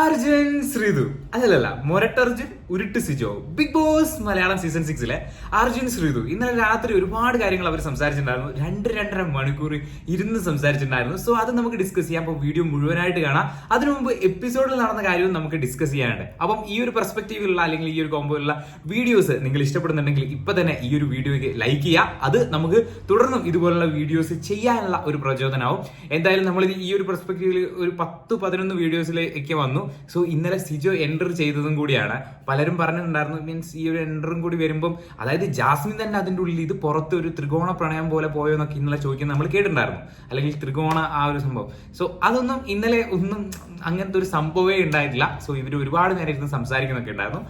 അർജുൻ ശ്രീതു അല്ലല്ല മൊരട്ടർജുൻ ഉരുട്ട് Sijo. Big Boss Malayalam season സിക്സിലെ Arjun Sreethu ഇന്നലെ രാത്രി ഒരുപാട് കാര്യങ്ങൾ അവർ സംസാരിച്ചിട്ടുണ്ടായിരുന്നു. രണ്ട് രണ്ടര മണിക്കൂർ ഇരുന്ന് സംസാരിച്ചിട്ടുണ്ടായിരുന്നു. സോ അത് നമുക്ക് ഡിസ്കസ് ചെയ്യാം. അപ്പോൾ വീഡിയോ മുഴുവനായിട്ട് കാണാം. അതിനു മുമ്പ് എപ്പിസോഡിൽ നടന്ന കാര്യവും നമുക്ക് ഡിസ്കസ് ചെയ്യാനുണ്ട്. അപ്പം ഈ ഒരു പെർസ്പെക്റ്റീവിലുള്ള അല്ലെങ്കിൽ ഈ ഒരു കോമ്പോയിലുള്ള വീഡിയോസ് നിങ്ങൾ ഇഷ്ടപ്പെടുന്നുണ്ടെങ്കിൽ ഇപ്പൊ തന്നെ ഈ ഒരു വീഡിയോയ്ക്ക് ലൈക്ക് ചെയ്യുക. അത് നമുക്ക് തുടർന്നും ഇതുപോലുള്ള വീഡിയോസ് ചെയ്യാനുള്ള ഒരു പ്രചോദനമാവും എന്തായാലും നമ്മൾ ഈ ഒരു പെർസ്പെക്റ്റീവിൽ ഒരു പത്ത് പതിനൊന്ന് വീഡിയോസിലേക്ക് വന്നു. സോ ഇന്നലെ സിജോ എന്റർ ചെയ്തതും കൂടിയാണ്. പലരും പറഞ്ഞിട്ടുണ്ടായിരുന്നു മീൻസ് ഈ ഒരു എന്ററും കൂടി വരുമ്പം അതായത് ജാസ്മിൻ തന്നെ അതിന്റെ ഉള്ളിൽ ഇത് പുറത്ത് ഒരു ത്രികോണ പ്രണയം പോലെ പോയോ എന്നൊക്കെ ഇന്നലെ ചോദിക്കുന്നത് നമ്മൾ കേട്ടിട്ടുണ്ടായിരുന്നു. അല്ലെങ്കിൽ ത്രികോണ ആ ഒരു സംഭവം. സോ അതൊന്നും ഇന്നലെ ഒന്നും അങ്ങനത്തെ ഒരു സംഭവമേ ഉണ്ടായിട്ടില്ല. സോ ഇവർ ഒരുപാട് നേരം ഇരുന്ന് സംസാരിക്കുന്നൊക്കെ ഉണ്ടായിരുന്നു.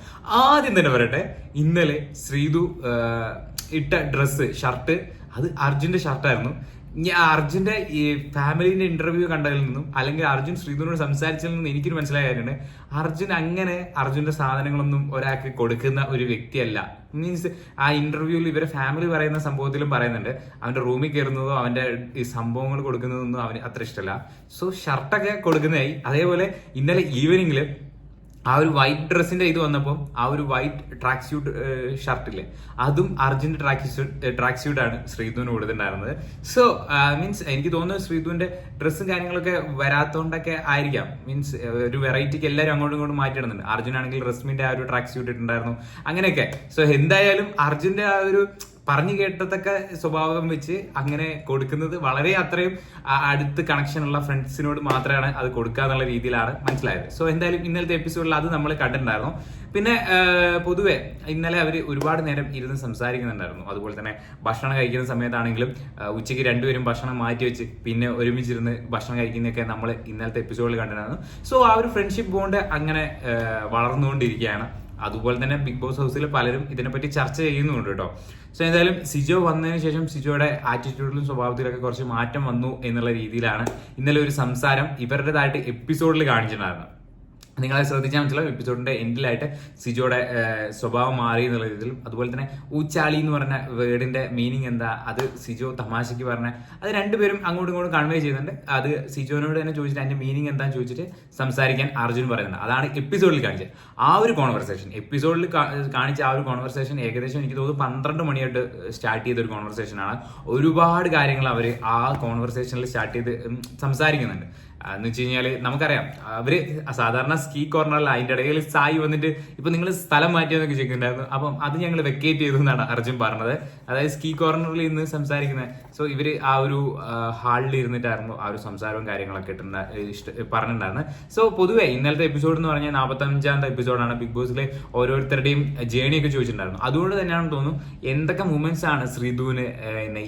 ആദ്യം തന്നെ പറയട്ടെ ഇന്നലെ ശ്രീതു ഇട്ട ഡ്രസ്സ് ഷർട്ട് അത് അർജുന്റെ ഷർട്ടായിരുന്നു അർജുന്റെ ഈ ഫാമിലിന്റെ ഇന്റർവ്യൂ കണ്ടതിൽ നിന്നും അല്ലെങ്കിൽ അർജുൻ ശ്രീധുനോട് സംസാരിച്ചതിൽ നിന്നും എനിക്കൊരു മനസ്സിലായ കാര്യമുണ്ട് അർജുൻ അങ്ങനെ അർജുന്റെ സാധനങ്ങളൊന്നും ഒരാൾക്ക് കൊടുക്കുന്ന ഒരു വ്യക്തിയല്ല. മീൻസ് ആ ഇന്റർവ്യൂവിൽ ഇവരെ ഫാമിലി പറയുന്ന സംഭവത്തിലും പറയുന്നുണ്ട്. അവന്റെ റൂമിൽ കയറുന്നതോ അവന്റെ ഈ സംഭവങ്ങൾ കൊടുക്കുന്നതൊന്നും അവന് അത്ര ഇഷ്ടമല്ല. സോ ഷർട്ടൊക്കെ കൊടുക്കുന്നതായി. അതേപോലെ ഇന്നലെ ഈവനിങ്ങിൽ ആ ഒരു വൈറ്റ് ഡ്രസ്സിന്റെ ഇത് വന്നപ്പോൾ ആ ഒരു വൈറ്റ് ട്രാക്ക് സ്യൂട്ട് ഷർട്ടില്ലേ അതും അർജുന്റെ ട്രാക്ക് സ്യൂട്ട് ട്രാക്ക് സ്യൂട്ടാണ് ശ്രീധുവിന് കൊടുത്തിട്ടുണ്ടായിരുന്നത്. സോ മീൻസ് എനിക്ക് തോന്നുന്നു ശ്രീധുവിന്റെ ഡ്രസ്സും കാര്യങ്ങളൊക്കെ വരാത്തോണ്ടൊക്കെ ആയിരിക്കാം. മീൻസ് ഒരു വെറൈറ്റിക്ക് എല്ലാവരും അങ്ങോട്ടും ഇങ്ങോട്ടും മാറ്റിയിടുന്നുണ്ട് അർജുൻ ആണെങ്കിൽ റസ്മിന്റെ ആ ഒരു ട്രാക്ക് സ്യൂട്ട് ഇട്ടുണ്ടായിരുന്നു. അങ്ങനെയൊക്കെ. സോ എന്തായാലും അർജുന്റെ ആ ഒരു പറഞ്ഞു കേട്ടതൊക്കെ സ്വഭാവം വെച്ച് അങ്ങനെ കൊടുക്കുന്നത് വളരെ അത്രയും അടുത്ത് കണക്ഷൻ ഉള്ള ഫ്രണ്ട്സിനോട് മാത്രമാണ് അത് കൊടുക്കുക എന്നുള്ള രീതിയിലാണ് മനസ്സിലായത്. സോ എന്തായാലും ഇന്നലത്തെ എപ്പിസോഡിൽ അത് നമ്മൾ കണ്ടിട്ടുണ്ടായിരുന്നു. പിന്നെ പൊതുവെ ഇന്നലെ അവർ ഒരുപാട് നേരം ഇരുന്ന് സംസാരിക്കുന്നുണ്ടായിരുന്നു. അതുപോലെ തന്നെ ഭക്ഷണം കഴിക്കുന്ന സമയത്താണെങ്കിലും ഉച്ചയ്ക്ക് രണ്ടുപേരും ഭക്ഷണം മാറ്റി വെച്ച് പിന്നെ ഒരുമിച്ചിരുന്ന് ഭക്ഷണം കഴിക്കുന്നതൊക്കെ നമ്മൾ ഇന്നലത്തെ എപ്പിസോഡിൽ കണ്ടിട്ടുണ്ടായിരുന്നു. സോ ആ ഒരു ഫ്രണ്ട്ഷിപ്പ് ബോണ്ട് അങ്ങനെ വളർന്നുകൊണ്ടിരിക്കുകയാണ്. അതുപോലെ തന്നെ ബിഗ് ബോസ് ഹൗസിൽ പലരും ഇതിനെപ്പറ്റി ചർച്ച ചെയ്യുന്നുണ്ട് കേട്ടോ. സോ എന്തായാലും സിജോ വന്നതിന് ശേഷം സിജോയുടെ ആറ്റിറ്റ്യൂഡിലും സ്വഭാവത്തിലൊക്കെ കുറച്ച് മാറ്റം വന്നു എന്നുള്ള രീതിയിലാണ് ഇന്നലെ ഒരു സംസാരം ഇവരുടേതായിട്ട് എപ്പിസോഡിൽ കാണിച്ചിട്ടുണ്ടായിരുന്നത്. നിങ്ങളെ ശ്രദ്ധിച്ചാൽ മനസ്സിലാവും എപ്പിസോഡിന്റെ എൻഡിലായിട്ട് സിജോയുടെ സ്വഭാവം മാറി എന്നുള്ള രീതിയിലും അതുപോലെ തന്നെ ഊച്ചാളി എന്ന് പറഞ്ഞ വേർഡിന്റെ മീനിങ് എന്താ? അത് സിജോ തമാശയ്ക്ക് പറഞ്ഞ അത് രണ്ടുപേരും അങ്ങോട്ടും ഇങ്ങോട്ടും കൺവേ ചെയ്യുന്നുണ്ട്. അത് സിജോനോട് തന്നെ ചോദിച്ചിട്ട് അതിന്റെ മീനിങ് എന്താന്ന് ചോദിച്ചിട്ട് സംസാരിക്കാൻ അർജുൻ പറയുന്നത് അതാണ് എപ്പിസോഡിൽ കാണിച്ചത്. ആ ഒരു കോൺവെർസേഷൻ എപ്പിസോഡിൽ കാണിച്ച ആ ഒരു കോൺവെർസേഷൻ ഏകദേശം എനിക്ക് തോന്നുന്നു പന്ത്രണ്ട് മണിയായിട്ട് സ്റ്റാർട്ട് ചെയ്ത ഒരു കോൺവെർസേഷൻ ആണ്. ഒരുപാട് കാര്യങ്ങൾ അവർ ആ കോൺവെർസേഷനിൽ സ്റ്റാർട്ട് ചെയ്ത് സംസാരിക്കുന്നുണ്ട്. എന്ന് വെച്ച് കഴിഞ്ഞാൽ നമുക്കറിയാം. അവർ സാധാരണ സ്കീ കോർണറിൽ അതിന്റെ ഇടയിൽ സായി വന്നിട്ട് ഇപ്പൊ നിങ്ങൾ സ്ഥലം മാറ്റിയെന്നൊക്കെ ചോദിക്കുന്നുണ്ടായിരുന്നു. അപ്പം അത് ഞങ്ങൾ വെക്കേറ്റ് ചെയ്തു എന്നാണ് അർജുൻ പറഞ്ഞത്. അതായത് സ്കീ കോർണറിൽ ഇന്ന് സംസാരിക്കുന്നത് സോ ഇവർ ആ ഒരു ഹാളിൽ ഇരുന്നിട്ടായിരുന്നു ആ ഒരു സംസാരവും കാര്യങ്ങളൊക്കെ ഇട്ടുണ്ട ഇഷ്ട പറഞ്ഞിട്ടുണ്ടായിരുന്നു. സോ പൊതുവേ ഇന്നലത്തെ എപ്പിസോഡ് എന്ന് പറഞ്ഞാൽ നാൽപ്പത്തി അഞ്ചാമത്തെ എപ്പിസോഡാണ് ബിഗ് ബോസിലെ ഓരോരുത്തരുടെയും ജേണി ഒക്കെ ചോദിച്ചിട്ടുണ്ടായിരുന്നു. അതുകൊണ്ട് തന്നെയാണ് തോന്നുന്നു എന്തൊക്കെ മൂമെന്റ്സ് ആണ് ശ്രീധുവിന്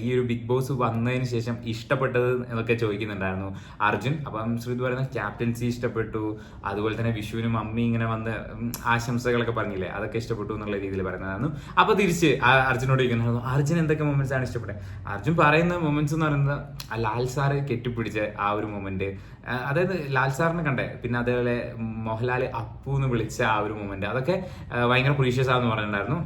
ഈ ഒരു ബിഗ് ബോസ് വന്നതിന് ശേഷം ഇഷ്ടപ്പെട്ടത് എന്നൊക്കെ ചോദിക്കുന്നുണ്ടായിരുന്നു അർജുൻ. അപ്പം ശ്രീധു പറയുന്ന ക്യാപ്റ്റൻസി ഇഷ്ടപ്പെട്ടു. അതുപോലെ തന്നെ വിഷുവിനും മമ്മി ഇങ്ങനെ വന്ന് ആശംസകളൊക്കെ പറഞ്ഞില്ലേ? അതൊക്കെ ഇഷ്ടപ്പെട്ടു എന്നുള്ള രീതിയിൽ പറയുന്നതായിരുന്നു. അപ്പൊ തിരിച്ച് അർജുനോട് ചോദിക്കുന്നു അർജുൻ എന്തൊക്കെ മൊമെന്റ്സ് ആണ് ഇഷ്ടപ്പെട്ടത് അർജുൻ പറയുന്ന മൊമെന്റ്സ് എന്ന് പറയുന്നത് ലാൽ സാറ് കെട്ടിപ്പിടിച്ച ആ ഒരു മൊമെന്റ് അതായത് ലാൽ സാറിനെ കണ്ടേ. പിന്നെ അതേപോലെ മോഹൻലാൽ അപ്പു എന്ന് വിളിച്ച ആ ഒരു മൊമെന്റ് അതൊക്കെ ഭയങ്കര പ്രീഷ്യസ് ആണെന്ന് പറഞ്ഞിട്ടുണ്ടായിരുന്നു.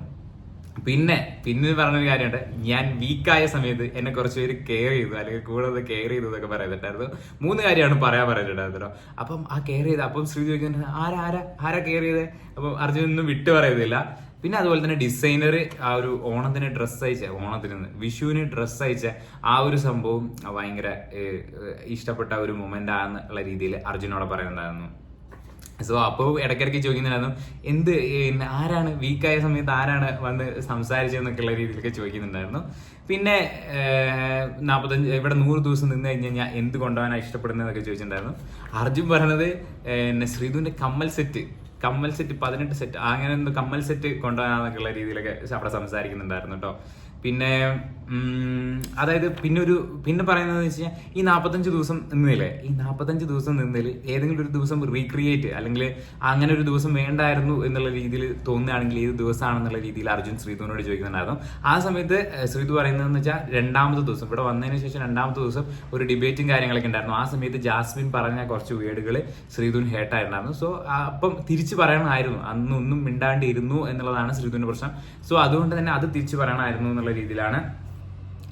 പിന്നെ പിന്നെ പറഞ്ഞൊരു കാര്യമുണ്ട്. ഞാൻ വീക്കായ സമയത്ത് എന്നെ കുറച്ച് പേര് കെയർ ചെയ്തു. അല്ലെങ്കിൽ കൂടെ കെയർ ചെയ്തു എന്നൊക്കെ പറയുന്നുണ്ടായിരുന്നു. മൂന്ന് കാര്യമാണ് പറയാൻ പറഞ്ഞിട്ടുണ്ടായിരുന്നല്ലോ. അപ്പം ആ കെയർ ചെയ്ത് അപ്പം ശ്രീ ചോദിക്കുന്നത് ആരാ ആരാ ആരാ കെയർ ചെയ്തത് അപ്പം അർജുൻ ഒന്നും വിട്ടു പറയുന്നില്ല. പിന്നെ അതുപോലെ തന്നെ ഡിസൈനർ ആ ഒരു ഓണത്തിന് ഡ്രസ്സ് അയച്ച ഓണത്തിന് വിഷുവിന് ഡ്രസ്സ് അയച്ച ആ ഒരു സംഭവം ഭയങ്കര ഇഷ്ടപ്പെട്ട ഒരു മൊമെന്റ് ആണെന്നുള്ള രീതിയിൽ അർജുനോട് പറയുന്നുണ്ടായിരുന്നു. സോ അപ്പോൾ ഇടയ്ക്കിടയ്ക്ക് ചോദിക്കുന്നുണ്ടായിരുന്നു എന്ത് ആരാണ്? വീക്കായ സമയത്ത് ആരാണ് വന്ന് സംസാരിച്ചതെന്നൊക്കെയുള്ള രീതിയിലൊക്കെ ചോദിക്കുന്നുണ്ടായിരുന്നു. പിന്നെ നാൽപ്പത്തഞ്ച് ഇവിടെ നൂറ് ദിവസം നിന്ന് കഴിഞ്ഞ് കഴിഞ്ഞാൽ എന്ത് കൊണ്ടുപോകാനാണ് ഇഷ്ടപ്പെടുന്നതെന്നൊക്കെ ചോദിച്ചിട്ടുണ്ടായിരുന്നു. അർജുൻ പറഞ്ഞത് എന്നെ ശ്രീധുവിന്റെ കമ്മൽ സെറ്റ് കമ്മൽ സെറ്റ് പതിനെട്ട് സെറ്റ് അങ്ങനെ എന്തോ കമ്മൽ സെറ്റ് കൊണ്ടുപോകാനൊക്കെയുള്ള രീതിയിലൊക്കെ അവിടെ സംസാരിക്കുന്നുണ്ടായിരുന്നു കേട്ടോ പിന്നെ അതായത് പിന്നെ ഒരു പിന്നെ പറയുന്നത് വെച്ച് കഴിഞ്ഞാൽ ഈ നാൽപ്പത്തഞ്ച് ദിവസം നിന്നില്ലേ? ഈ നാൽപ്പത്തഞ്ച് ദിവസം നിന്നതിൽ ഏതെങ്കിലും ഒരു ദിവസം റീക്രിയേറ്റ് അല്ലെങ്കിൽ അങ്ങനെ ഒരു ദിവസം വേണ്ടായിരുന്നു എന്നുള്ള രീതിയിൽ തോന്നുകയാണെങ്കിൽ ഏത് ദിവസമാണെന്നുള്ള രീതിയിൽ അർജുൻ ശ്രീധുവിനോട് ചോദിക്കുന്നുണ്ടായിരുന്നു. ആ സമയത്ത് ശ്രീധു പറയുന്നതെന്ന് വെച്ചാൽ രണ്ടാമത്തെ ദിവസം ഇവിടെ വന്നതിന് ശേഷം രണ്ടാമത്തെ ദിവസം ഒരു ഡിബേറ്റും കാര്യങ്ങളൊക്കെ ഉണ്ടായിരുന്നു. ആ സമയത്ത് ജാസ്മിൻ പറഞ്ഞ കുറച്ച് വേർഡുകൾ ശ്രീധുവിന് ഹേട്ടായിട്ടുണ്ടായിരുന്നു സോ അപ്പം തിരിച്ചു പറയണമായിരുന്നു. അന്ന് ഒന്നും മിണ്ടാണ്ടിരുന്നു എന്നുള്ളതാണ് ശ്രീതുവിന്റെ പ്രശ്നം. സോ അതുകൊണ്ട് തന്നെ അത് തിരിച്ചു പറയണമായിരുന്നു എന്നുള്ള രീതിയിലാണ്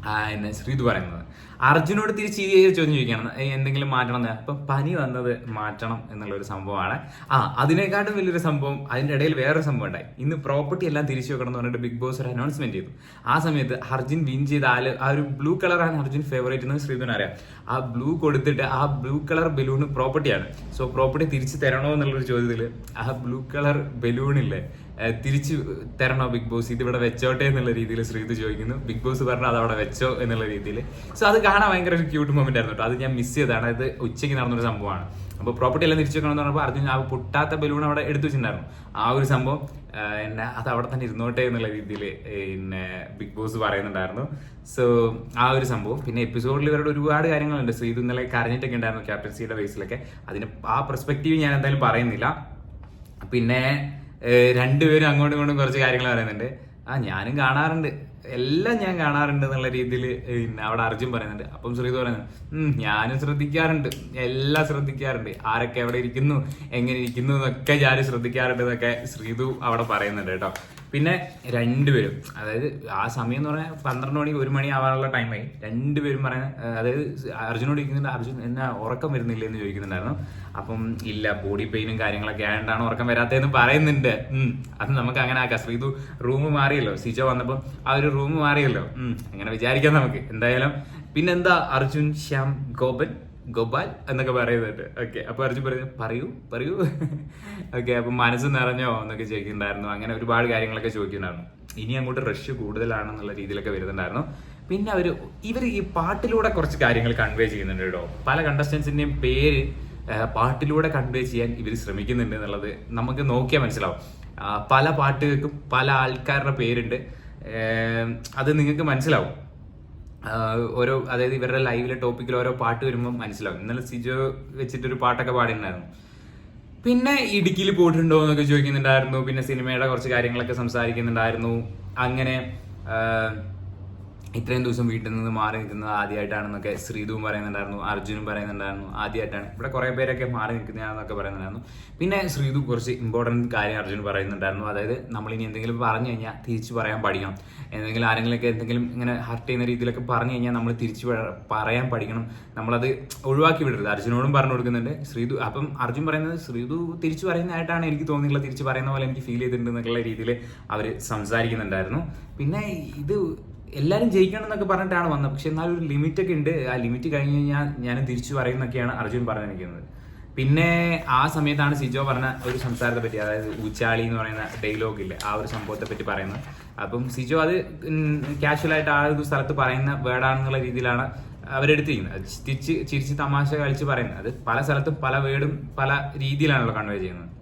ആ, എന്നെ ശ്രീത് പറയുന്നത്. അർജുനോട് തിരിച്ച് ഈ ചോദ്യം ചോദിക്കണം എന്തെങ്കിലും മാറ്റണം എന്ന്? പനി വന്നത് മാറ്റണം എന്നുള്ള ഒരു സംഭവമാണ്. ആ അതിനെക്കാട്ടും വലിയൊരു സംഭവം അതിന്റെ ഇടയിൽ വേറൊരു സംഭവം ഉണ്ടായി. ഇന്ന് പ്രോപ്പർട്ടി എല്ലാം തിരിച്ചു വെക്കണം എന്ന് പറഞ്ഞിട്ട് ബിഗ് ബോസ് ഒരു അനൗൺസ്മെന്റ് ചെയ്തു. ആ സമയത്ത് അർജുൻ വിൻ ചെയ്ത ആ ഒരു ബ്ലൂ കളറാണ് അർജുൻ ഫേവറേറ്റ് എന്ന് ശ്രീധുൻ അറിയാം. ആ ബ്ലൂ കൊടുത്തിട്ട് ആ ബ്ലൂ കളർ ബലൂണ് പ്രോപ്പർട്ടിയാണ് സോ പ്രോപ്പർട്ടി തിരിച്ചു തരണോ എന്നുള്ളൊരു ചോദ്യത്തിൽ ആ ബ്ലൂ കളർ ബലൂണില്ലേ തിരിച്ചു തരണോ ബിഗ് ബോസ്? ഇതിവിടെ വെച്ചോട്ടെ എന്നുള്ള രീതിയിൽ ശ്രീത് ചോദിക്കുന്നു. ബിഗ് ബോസ് പറഞ്ഞു അത് അവിടെ വെച്ചോ എന്നുള്ള രീതിയിൽ. സോ അത് കാണാൻ ഭയങ്കര ഒരു ക്യൂട്ട് മൊമെന്റ് ആയിരുന്നു കേട്ടോ. അത് ഞാൻ മിസ് ചെയ്തതാണ്. ഇത് ഉച്ചയ്ക്ക് നടന്നൊരു സംഭവമാണ്. അപ്പോൾ പ്രോപ്പർട്ടി എല്ലാം തിരിച്ചു വെക്കണം എന്ന് പറഞ്ഞപ്പോൾ അർജുൻ ആ പൊട്ടാത്ത ബലൂൺ അവിടെ എടുത്തു വെച്ചിട്ടുണ്ടായിരുന്നു. ആ ഒരു സംഭവം എന്നെ അത് അവിടെ തന്നെ ഇരുന്നോട്ടെ എന്നുള്ള രീതിയിൽ പിന്നെ ബിഗ് ബോസ് പറയുന്നുണ്ടായിരുന്നു. സോ ആ ഒരു സംഭവം. പിന്നെ എപ്പിസോഡിൽ ഇവരുടെ ഒരുപാട് കാര്യങ്ങളുണ്ട്. സോ ഇത് ഇന്നലെ കരഞ്ഞിട്ടൊക്കെ ഉണ്ടായിരുന്നു ക്യാപ്റ്റൻസിയുടെ ബേസിലൊക്കെ അതിന് ആ പെർസ്പെക്റ്റീവ് ഞാൻ എന്തായാലും പറയുന്നില്ല. പിന്നെ രണ്ടുപേരും അങ്ങോട്ടും ഇങ്ങോട്ടും കുറച്ച് കാര്യങ്ങൾ പറയുന്നുണ്ട്. ആ ഞാനും കാണാറുണ്ട്. എല്ലാം ഞാൻ കാണാറുണ്ട് എന്നുള്ള രീതിയിൽ പിന്നെ അവിടെ അർജുൻ പറയുന്നുണ്ട്. അപ്പം ശ്രീത് പറയുന്നത് "ഉം, ഞാനും ശ്രദ്ധിക്കാറുണ്ട്. എല്ലാം ശ്രദ്ധിക്കാറുണ്ട്. ആരൊക്കെ എവിടെ ഇരിക്കുന്നു? എങ്ങനെ ഇരിക്കുന്നു? എന്നൊക്കെ ഞാൻ ശ്രദ്ധിക്കാറുണ്ട് എന്നൊക്കെ ശ്രീതു അവിടെ പറയുന്നുണ്ട് കേട്ടോ. പിന്നെ രണ്ടുപേരും അതായത് ആ സമയം എന്ന് പറഞ്ഞാൽ പന്ത്രണ്ട് മണി ഒരു മണി ആവാനുള്ള ടൈമായി രണ്ടുപേരും പറയുന്ന അതായത് അർജുനോട് ഇരിക്കുന്നുണ്ട് അർജുൻ എന്നാ ഉറക്കം വരുന്നില്ല? എന്ന് ചോദിക്കുന്നുണ്ടായിരുന്നു. അപ്പം ഇല്ല ബോഡി പെയിനും കാര്യങ്ങളൊക്കെ ആയതുകൊണ്ടാണ് ഉറക്കം വരാത്തതെന്ന് പറയുന്നുണ്ട്. അത് നമുക്ക് അങ്ങനെ ആക്കാം. ശ്രീതു റൂം മാറിയല്ലോ. സിജ വന്നപ്പോൾ ആ ഒരു റൂം മാറിയല്ലോ. അങ്ങനെ വിചാരിക്കാം നമുക്ക്. എന്തായാലും പിന്നെന്താ അർജുൻ ശ്യാം ഗോപൻ ഗോപാൽ എന്നൊക്കെ പറയുന്നുണ്ട്. ഓക്കെ അപ്പൊ അർജുൻ പറയുന്നത് പറയൂ പറയൂ. ഓക്കെ അപ്പൊ മനസ്സ് നിറഞ്ഞോ എന്നൊക്കെ ചോദിക്കുന്നുണ്ടായിരുന്നു. അങ്ങനെ ഒരുപാട് കാര്യങ്ങളൊക്കെ ചോദിക്കുന്നുണ്ടായിരുന്നു. ഇനി അങ്ങോട്ട് റഷ് കൂടുതലാണെന്നുള്ള രീതിയിലൊക്കെ വരുന്നുണ്ടായിരുന്നു. പിന്നെ അവർ ഇവർ ഈ പാട്ടിലൂടെ കുറച്ച് കാര്യങ്ങൾ കൺവേ ചെയ്യുന്നുണ്ട് കേട്ടോ. പല കണ്ടസ്റ്റൻസിന്റെയും പേര് പാട്ടിലൂടെ കൺവേ ചെയ്യാൻ ഇവർ ശ്രമിക്കുന്നുണ്ട് എന്നുള്ളത് നമുക്ക് നോക്കിയാൽ മനസ്സിലാവും. പല പാട്ടുകൾക്കും പല ആൾക്കാരുടെ പേരുണ്ട്. അത് നിങ്ങൾക്ക് മനസ്സിലാവും. ഓരോ അതായത് ഇവരുടെ ലൈവിലെ ടോപ്പിക്കിൽ ഓരോ പാട്ട് വരുമ്പോൾ മനസ്സിലാവും. ഇന്നലെ സിജോ വെച്ചിട്ടൊരു പാട്ടൊക്കെ പാടിയിട്ടുണ്ടായിരുന്നു. പിന്നെ ഇടുക്കിയിൽ പോയിട്ടുണ്ടോ എന്നൊക്കെ ചോദിക്കുന്നുണ്ടായിരുന്നു. പിന്നെ സിനിമയുടെ കുറച്ച് കാര്യങ്ങളൊക്കെ സംസാരിക്കുന്നുണ്ടായിരുന്നു. അങ്ങനെ ഇത്രയും ദിവസം വീട്ടിൽ നിന്ന് മാറി നിൽക്കുന്നത് ആദ്യമായിട്ടാണെന്നൊക്കെ ശ്രീധുവും പറയുന്നുണ്ടായിരുന്നു അർജുനും പറയുന്നുണ്ടായിരുന്നു ആദ്യമായിട്ടാണ്. ഇവിടെ കുറേ പേരൊക്കെ മാറി നിൽക്കുന്നതാണെന്നൊക്കെ പറയുന്നുണ്ടായിരുന്നു. പിന്നെ ശ്രീധു കുറച്ച് ഇമ്പോർട്ടന്റ് കാര്യം അർജുൻ പറയുന്നുണ്ടായിരുന്നു. അതായത് നമ്മളിനി എന്തെങ്കിലും പറഞ്ഞു കഴിഞ്ഞാൽ തിരിച്ചു പറയാൻ പഠിക്കണം. എന്തെങ്കിലും ആരെങ്കിലുമൊക്കെ എന്തെങ്കിലും ഇങ്ങനെ ഹർട്ട് ചെയ്യുന്ന രീതിയിലൊക്കെ പറഞ്ഞു കഴിഞ്ഞാൽ നമ്മൾ തിരിച്ചു പറയാൻ പഠിക്കണം. നമ്മളത് ഒഴിവാക്കി വിടരുത്. അർജുനോടും പറഞ്ഞു കൊടുക്കുന്നുണ്ട്. ശ്രീധു അപ്പം അർജുൻ പറയുന്നത് ശ്രീധു തിരിച്ചു പറയുന്നതായിട്ടാണ് എനിക്ക് തോന്നിയിട്ടുള്ളത്. തിരിച്ചു പറയുന്ന പോലെ എനിക്ക് ഫീൽ ചെയ്തിട്ടുണ്ട് എന്നുള്ള രീതിയിൽ അവർ സംസാരിക്കുന്നുണ്ടായിരുന്നു. പിന്നെ ഇത് എല്ലാവരും ജയിക്കണം എന്നൊക്കെ പറഞ്ഞിട്ടാണ് വന്നത്. പക്ഷെ എന്നാലും ഒരു ലിമിറ്റ് ഒക്കെ ഉണ്ട്. ആ ലിമിറ്റ് കഴിഞ്ഞ് കഴിഞ്ഞാൽ ഞാൻ തിരിച്ചു പറയുന്നൊക്കെയാണ് അർജുൻ പറഞ്ഞിരിക്കുന്നത്. പിന്നെ ആ സമയത്താണ് സിജോ പറഞ്ഞ ഒരു സംസാരത്തെ പറ്റി അതായത് ഊച്ചാളി എന്ന് പറയുന്ന ഡയലോഗ് ഇല്ലേ ആ ഒരു സംഭവത്തെ പറ്റി പറയുന്നത്. അപ്പം സിജോ അത് കാഷ്വലായിട്ട് ആ ഒരു സ്ഥലത്ത് പറയുന്ന വേർഡാണെന്നുള്ള രീതിയിലാണ് അവരെടുത്തിരിക്കുന്നത്. തിരിച്ച് ചിരിച്ച് തമാശ കളിച്ച് പറയുന്നത്. അത് പല സ്ഥലത്തും പല വേർഡും പല രീതിയിലാണല്ലോ കൺവേ ചെയ്യുന്നത്.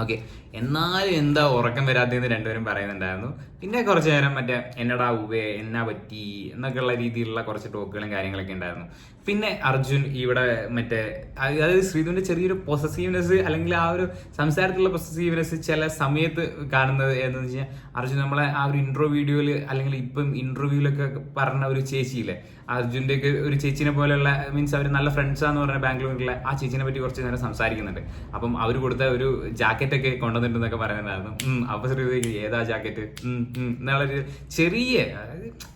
ഓക്കെ എന്നാലും എന്താ ഉറക്കം വരാത്തതെന്ന് രണ്ടുപേരും പറയുന്നുണ്ടായിരുന്നു. പിന്നെ കുറച്ച് നേരം മറ്റേ എന്നടാ ഉവേ എന്നാ പറ്റി എന്നൊക്കെയുള്ള രീതിയിലുള്ള കുറച്ച് ടോക്കുകളും കാര്യങ്ങളൊക്കെ ഉണ്ടായിരുന്നു. പിന്നെ അർജുൻ ഇവിടെ മറ്റേ അത് അതായത് ശ്രീധുവിന്റെ ചെറിയൊരു പൊസസീവ്നെസ് അല്ലെങ്കിൽ ആ ഒരു സംസാരത്തിലുള്ള പൊസസീവ്നെസ് ചില സമയത്ത് കാണുന്നത് എന്ന് വെച്ചാൽ അർജുൻ നമ്മളെ ആ ഒരു ഇൻട്രോ വീഡിയോയിൽ അല്ലെങ്കിൽ ഇപ്പം ഇന്റർവ്യൂലൊക്കെ പറഞ്ഞ ഒരു ചേച്ചിയില്ലേ അർജുന്റെ ഒക്കെ ഒരു ചേച്ചിനെ പോലെയുള്ള മീൻസ് അവർ നല്ല ഫ്രണ്ട്സാന്ന് പറഞ്ഞ ബാംഗ്ലൂരിലെ ആ ചേച്ചിനെ പറ്റി കുറച്ച് നേരം സംസാരിക്കുന്നുണ്ട്. അപ്പം അവർ കൊടുത്ത ഒരു ജാക്കറ്റ് ഒക്കെ കൊണ്ടുവന്നിട്ടുണ്ടെന്നൊക്കെ പറയുന്നുണ്ടായിരുന്നു. ഉം, അപ്പൊ ശ്രീധു ഏതാ ജാക്കറ്റ് എന്നുള്ള ഒരു ചെറിയ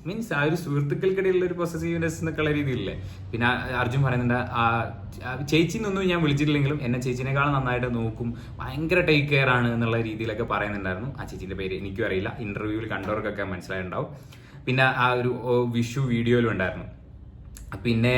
മീൻസ് ആ ഒരു സുഹൃത്തുക്കൾക്കിടയിലുള്ള ഒരു പൊസസീവ്നെസ് എന്നൊക്കെയുള്ള രീതിയിലല്ലേ പിന്നെ അർജുൻ പറയുന്നുണ്ട് ആ ചേച്ചിന്നൊന്നും ഞാൻ വിളിച്ചിട്ടില്ലെങ്കിലും എന്നെ ചേച്ചിനേക്കാളും നന്നായിട്ട് നോക്കും ഭയങ്കര ടേക്ക് കെയർ ആണ് എന്നുള്ള രീതിയിലൊക്കെ പറയുന്നുണ്ടായിരുന്നു. ആ ചേച്ചിന്റെ പേര് എനിക്കും അറിയില്ല. ഇന്റർവ്യൂവിൽ കണ്ടവർക്കൊക്കെ മനസ്സിലായിട്ടുണ്ടാവും. പിന്നെ ആ ഒരു വിഷു വീഡിയോയിലും ഉണ്ടായിരുന്നു. പിന്നെ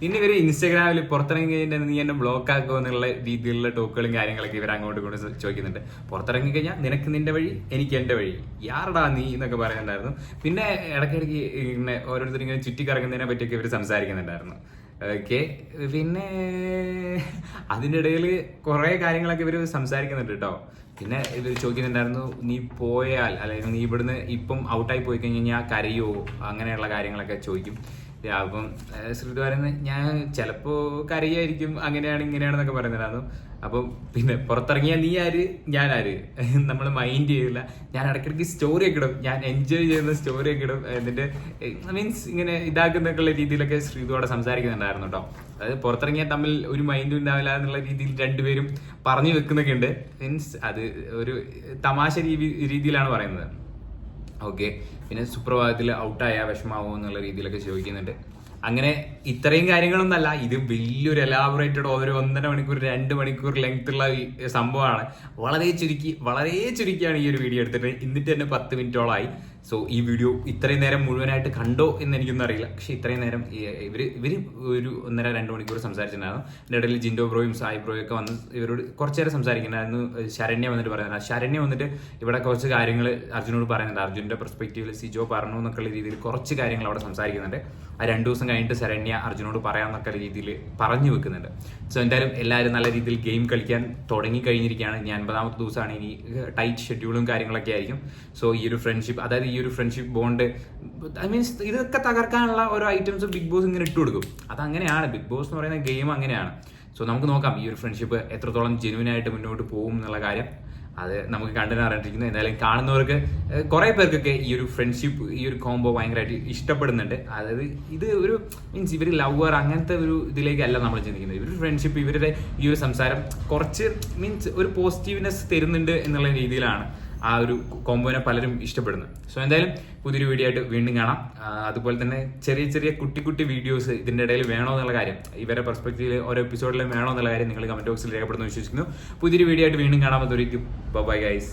പിന്നെ ഇവർ ഇൻസ്റ്റാഗ്രാമിൽ പുറത്തിറങ്ങി കഴിഞ്ഞാൽ നീ എന്നെ ബ്ലോക്ക് ആക്കുമോ എന്നുള്ള രീതിയിലുള്ള ടോക്കുകളും കാര്യങ്ങളൊക്കെ ഇവർ അങ്ങോട്ട് കൊണ്ട് ചോദിക്കുന്നുണ്ട്. പുറത്തിറങ്ങി കഴിഞ്ഞാൽ നിനക്ക് നിന്റെ വഴി എനിക്ക് എന്റെ വഴി. യാറടാ നീ എന്നൊക്കെ പറയുന്നുണ്ടായിരുന്നു. പിന്നെ ഇടയ്ക്കിടയ്ക്ക് ഇങ്ങനെ ഓരോരുത്തർ ഇങ്ങനെ ചുറ്റിക്കറങ്ങുന്നതിനെ പറ്റിയൊക്കെ ഇവർ സംസാരിക്കുന്നുണ്ടായിരുന്നു. ഓക്കെ പിന്നെ അതിന്റെ ഇടയിൽ കുറേ കാര്യങ്ങളൊക്കെ ഇവർ സംസാരിക്കുന്നുണ്ട് കേട്ടോ. പിന്നെ ഇവർ ചോദിക്കുന്നുണ്ടായിരുന്നു നീ പോയാൽ അല്ലെങ്കിൽ നീ ഇവിടുന്ന് ഇപ്പം ഔട്ടായി പോയി കഴിഞ്ഞു കഴിഞ്ഞാൽ കരയോ? അങ്ങനെയുള്ള കാര്യങ്ങളൊക്കെ ചോദിക്കും. അപ്പം ശ്രുതി പറയുന്നത് ഞാൻ ചിലപ്പോൾ കരയായിരിക്കും അങ്ങനെയാണ് ഇങ്ങനെയാണെന്നൊക്കെ പറയുന്നുണ്ടായിരുന്നു അപ്പം പിന്നെ പുറത്തിറങ്ങിയാൽ നീ ആര്? ഞാൻ ആര്? നമ്മൾ മൈൻഡ് ചെയ്യില്ല ഞാൻ ഇടയ്ക്കിടയ്ക്ക് സ്റ്റോറി ഒക്കെ ഇടും. ഞാൻ എൻജോയ് ചെയ്യുന്ന സ്റ്റോറി ഒക്കെ ഇടും. എന്നിട്ട് മീൻസ് ഇങ്ങനെ ഇതാക്കുന്നൊക്കെയുള്ള രീതിയിലൊക്കെ ശ്രീതുവോടെ സംസാരിക്കുന്നുണ്ടായിരുന്നു കേട്ടോ അതായത് പുറത്തിറങ്ങിയാൽ തമ്മിൽ ഒരു മൈൻഡും ഉണ്ടാവില്ല എന്നുള്ള രീതിയിൽ രണ്ടുപേരും പറഞ്ഞു വെക്കുന്നൊക്കെ ഉണ്ട്. മീൻസ് അത് ഒരു തമാശ രീതി രീതിയിലാണ് പറയുന്നത്. ഓക്കെ പിന്നെ സുപ്രഭാതത്തിൽ ഔട്ടായ വിഷമാവോ എന്നുള്ള രീതിയിലൊക്കെ ചോദിക്കുന്നുണ്ട്. അങ്ങനെ ഇത്രയും കാര്യങ്ങളൊന്നല്ല ഇത് വലിയൊരു എലാബറേറ്റഡ് ഒരു ഒന്നര മണിക്കൂർ രണ്ട് മണിക്കൂർ ലെങ്ത് ഉള്ള സംഭവമാണ്. വളരെ ചുരുക്കി വളരെ ചുരുക്കിയാണ് ഈ ഒരു വീഡിയോ എടുത്തിട്ട്. എന്നിട്ട് തന്നെ പത്ത് മിനിറ്റോളായി സോ ഈ വീഡിയോ ഇത്രയും നേരം മുഴുവനായിട്ട് കണ്ടോ എന്ന് എനിക്കൊന്നും അറിയില്ല. പക്ഷെ ഇത്രയും നേരം ഇവർ ഇവർ ഒരു ഒന്നര രണ്ട് മണിക്കൂർ സംസാരിച്ചിട്ടുണ്ടായിരുന്നു. എന്റെ ഇടയിൽ ജിൻഡോ ബ്രോയും സായി ബ്രോയും ഒക്കെ വന്ന് ഇവരോട് കുറച്ച് നേരം സംസാരിക്കുന്നുണ്ടായിരുന്നു. ശരണ്യ വന്നിട്ട് പറയുന്നത് ശരണ്യ വന്നിട്ട് ഇവിടെ കുറച്ച് കാര്യങ്ങൾ അർജുനോട് പറയുന്നുണ്ട്. അർജുന്റെ പെർസ്പെക്റ്റീവിൽ സിജോ പറഞ്ഞു എന്നൊക്കെയുള്ള രീതിയിൽ കുറച്ച് കാര്യങ്ങൾ അവിടെ സംസാരിക്കുന്നുണ്ട്. ആ രണ്ട് ദിവസം കഴിഞ്ഞിട്ട് ശരണ്യ അർജുനോട് പറയാമെന്നൊക്കെ രീതിയിൽ പറഞ്ഞു വെക്കുന്നുണ്ട്. സോ എന്തായാലും എല്ലാവരും നല്ല രീതിയിൽ ഗെയിം കളിക്കാൻ തുടങ്ങി കഴിഞ്ഞിരിക്കുകയാണ്. ഇനി അൻപതാമത്തെ ദിവസമാണ്. ഇനി ടൈറ്റ് ഷെഡ്യൂളും കാര്യങ്ങളൊക്കെ ആയിരിക്കും. സോ ഈ ഒരു ഫ്രണ്ട്ഷിപ്പ് അതായത് ഈ ഒരു ഫ്രണ്ട്ഷിപ്പ് ബോണ്ട് ഐ മീൻസ് ഇതൊക്കെ തകർക്കാനുള്ള ഓരോ ഐറ്റംസ് ബിഗ് ബോസ് ഇങ്ങനെ ഇട്ട് കൊടുക്കും. അത് അങ്ങനെയാണ് ബിഗ് ബോസ് എന്ന് പറയുന്ന ഗെയിം അങ്ങനെയാണ്. സോ നമുക്ക് നോക്കാം ഈ ഒരു ഫ്രണ്ട്ഷിപ്പ് എത്രത്തോളം ജെനുവൻ ആയിട്ട് മുന്നോട്ട് പോകും എന്നുള്ള കാര്യം. അത് നമുക്ക് കണ്ടു അറിഞ്ഞിരിക്കുന്നു. എന്തായാലും കാണുന്നവർക്ക് കുറെ കുറേ പേർക്കൊക്കെ ഈ ഒരു ഫ്രണ്ട്ഷിപ്പ് ഈ ഒരു കോംബോ ഭയങ്കരമായിട്ട് ഇഷ്ടപ്പെടുന്നുണ്ട്. അതായത് ഇത് ഒരു മീൻസ് ഇവർ ലവർ അങ്ങനത്തെ ഒരു ഇതിലേക്കല്ല നമ്മൾ ചിന്തിക്കുന്നത്. ഇവർ ഫ്രണ്ട്ഷിപ്പ് ഇവരുടെ ഈ ഒരു സംസാരം കുറച്ച് മീൻസ് ഒരു പോസിറ്റീവ്നെസ് തരുന്നുണ്ട് എന്നുള്ള രീതിയിലാണ്. ആ ഒരു കോമ്പോനെ പലരും ഇഷ്ടപ്പെടുന്നു. സോ എന്തായാലും പുതിയൊരു വീഡിയോ ആയിട്ട് വീണ്ടും കാണാം. അതുപോലെ തന്നെ ചെറിയ ചെറിയ കുട്ടി കുട്ടി വീഡിയോസ് ഇതിന്റെ ഇടയിൽ വേണോ എന്നുള്ള കാര്യം ഇവരെ പെർസ്പെക്റ്റീവിൽ ഓരോ എപ്പിസോഡിലും വേണോ എന്നുള്ള കാര്യം നിങ്ങൾ കമന്റ് ബോക്സിൽ രേഖപ്പെടുന്നു വിശ്വസിക്കുന്നു. പുതിയൊരു വീഡിയോ ആയിട്ട് വീണ്ടും കാണാൻ പറ്റുമായിരിക്കും ബൈ ഗൈസ്